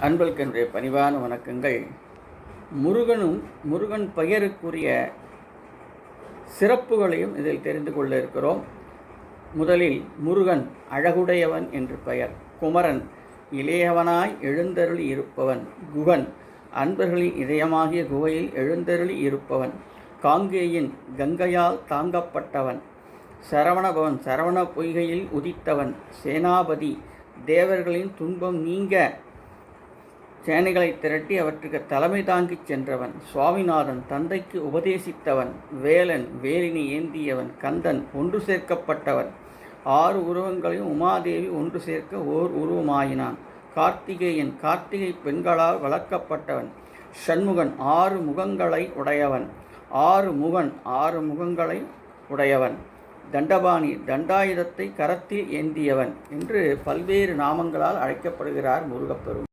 அன்பர்களுக்கு பணிவான வணக்கங்கள். முருகனும் முருகன் பெயருக்குரிய சிறப்புகளையும் இதில் தெரிந்து கொள்ள இருக்கிறோம். முதலில் முருகன் அழகுடையவன் என்று பெயர். குமரன் இளையவனாய் எழுந்தருளி இருப்பவன். குகன் அன்பர்களின் இதயமாகிய குகையில் எழுந்தருளி இருப்பவன். காங்கேயின் கங்கையால் தாங்கப்பட்டவன். சரவணபவன் சரவண பொய்கையில் உதித்தவன். சேனாபதி தேவர்களின் துன்பம் நீங்க சேனைகளை திரட்டி அவற்றுக்கு தலைமை தாங்கிச் சென்றவன் சுவாமிநாதன் தந்தைக்கு உபதேசித்தவன் வேலன் வேலினி ஏந்தியவன் கந்தன் ஒன்று சேர்க்கப்பட்டவன். ஆறு உருவங்களையும் உமாதேவி ஒன்று சேர்க்க ஓர் உருவமாயினான். கார்த்திகேயன் கார்த்திகை பெண்களால் வளர்க்கப்பட்டவன். சண்முகன் ஆறு முகங்களை உடையவன். ஆறு முகன் ஆறு முகங்களை உடையவன். தண்டபாணி தண்டாயுதத்தை கரத்தில் ஏந்தியவன் என்று பல்வேறு நாமங்களால் அழைக்கப்படுகிறார் முருகப்பெரும்